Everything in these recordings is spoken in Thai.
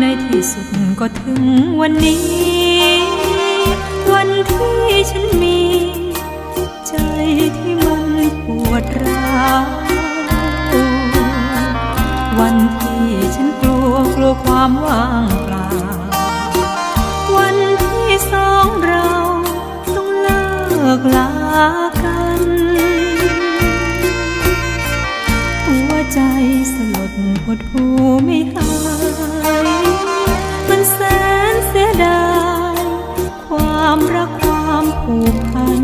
ในที่สุดก็ถึงวันนี้ วันที่ฉันมี ใจที่มันปวดร้าววันที่ฉันกลัวกลัวความว่างเปล่า วันที่สองเราต้องเลิกลากันหัวใจสลดหดหูไม่หาย รักความผูกพัน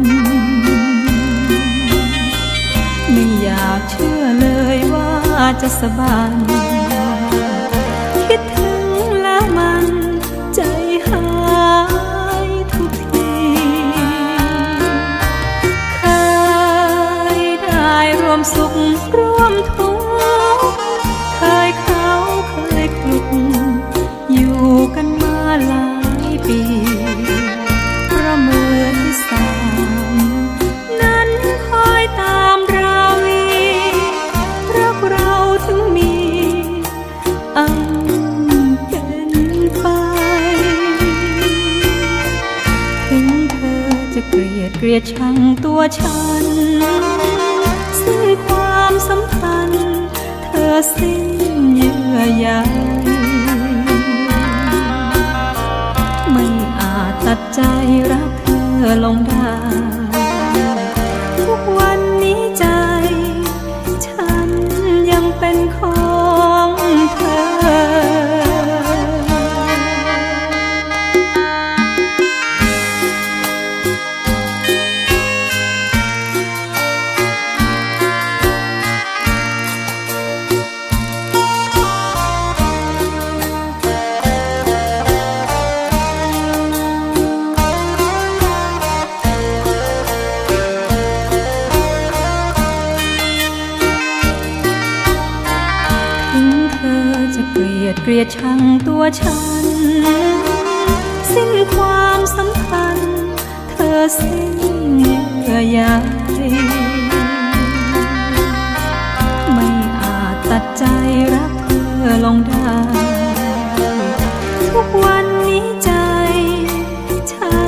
ไม่อยากเชื่อเลยว่าจะสบายคิด จะเกลียดเกลียดชังตัวฉันซึ่งความสัมพันธ์เธอสิ้นเยื่อใยไม่อาจตัดใจรักเธอลงได้ จะเกลียดเกลียดชังตัวฉัน สิ้นความสำคัญ เธอสิ้นเยื่อใยไม่อาจตัดใจรักเธอลงได้ทุกวันนี้ใจฉัน